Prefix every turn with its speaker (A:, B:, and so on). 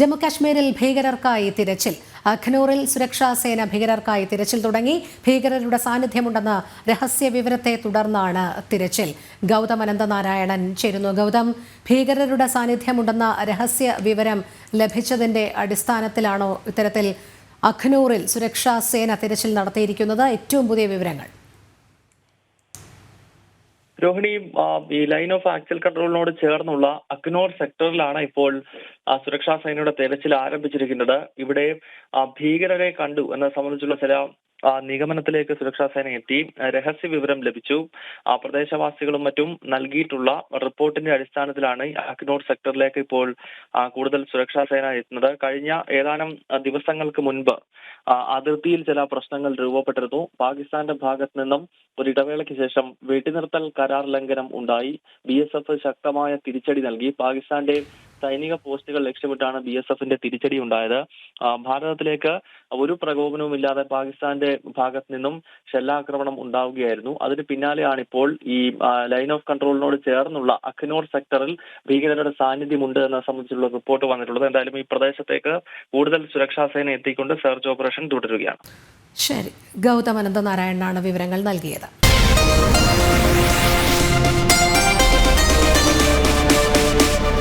A: ജമ്മുകാശ്മീരിൽ ഭീകരർക്കായി തിരച്ചിൽ. അഖ്നൂറിൽ സുരക്ഷാ സേന ഭീകരർക്കായി തിരച്ചിൽ തുടങ്ങി. ഭീകരരുടെ സാന്നിധ്യമുണ്ടെന്ന രഹസ്യ വിവരത്തെ തുടർന്നാണ് തിരച്ചിൽ. ഗൗതം അനന്തനാരായണൻ ചേരുന്നു. ഗൗതം ഭീകരരുടെ സാന്നിധ്യമുണ്ടെന്ന രഹസ്യ വിവരം ലഭിച്ചതിന്റെ അടിസ്ഥാനത്തിലാണോ ഇത്തരത്തിൽ അഖ്നൂറിൽ സുരക്ഷാ സേന തിരച്ചിൽ നടത്തിയിരിക്കുന്നത്? ഏറ്റവും പുതിയ വിവരങ്ങൾ.
B: രോഹിണി ഈ ലൈൻ ഓഫ് ആക്സൽ കൺട്രോളിനോട് ചേർന്നുള്ള അക്നോർ സെക്ടറിലാണ് ഇപ്പോൾ സുരക്ഷാ സേനയുടെ തെരച്ചിൽ ആരംഭിച്ചിരിക്കുന്നത്. ഇവിടെ ഭീകരരെ കണ്ടു എന്നത് സംബന്ധിച്ചുള്ള ചില നിഗമനത്തിലേക്ക് സുരക്ഷാ സേന എത്തി. രഹസ്യ വിവരം ലഭിച്ചു. പ്രദേശവാസികളും മറ്റും നൽകിയിട്ടുള്ള റിപ്പോർട്ടിന്റെ അടിസ്ഥാനത്തിലാണ് അക്നോർ സെക്ടറിലേക്ക് ഇപ്പോൾ കൂടുതൽ സുരക്ഷാ സേന എത്തുന്നത്. കഴിഞ്ഞ ഏതാനും ദിവസങ്ങൾക്ക് മുൻപ് അതിർത്തിയിൽ ചില പ്രശ്നങ്ങൾ രൂപപ്പെട്ടിരുന്നു. പാകിസ്ഥാന്റെ ഭാഗത്ത് നിന്നും ഒരു ഇടവേളയ്ക്ക് ശേഷം വെടിനിർത്തൽ കരാർ ലംഘനം ഉണ്ടായി. ബി ശക്തമായ തിരിച്ചടി നൽകി. പാകിസ്ഥാന്റെ സൈനിക പോസ്റ്റുകൾ ലക്ഷ്യമിട്ടാണ് ബി എസ് എഫിന്റെ തിരിച്ചടി ഉണ്ടായത്. ഭാരതത്തിലേക്ക് ഒരു പ്രകോപനവും ഇല്ലാതെ പാകിസ്ഥാന്റെ ഭാഗത്ത് നിന്നും ഷെല്ലാക്രമണം ഉണ്ടാവുകയായിരുന്നു. അതിന് പിന്നാലെയാണ് ഇപ്പോൾ ഈ ലൈൻ ഓഫ് കൺട്രോളിനോട് ചേർന്നുള്ള അഖ്നോർ സെക്ടറിൽ ഭീകരരുടെ സാന്നിധ്യമുണ്ട് എന്നത് സംബന്ധിച്ചുള്ള റിപ്പോർട്ട് വന്നിട്ടുള്ളത്. എന്തായാലും ഈ പ്രദേശത്തേക്ക് കൂടുതൽ സുരക്ഷാ സേന എത്തിക്കൊണ്ട് സെർച്ച് ഓപ്പറേഷൻ തുടരുകയാണ്.
A: ശരി. ഗൗതം അനന്തനാരായണനാണ് വിവരങ്ങൾ നൽകിയത്.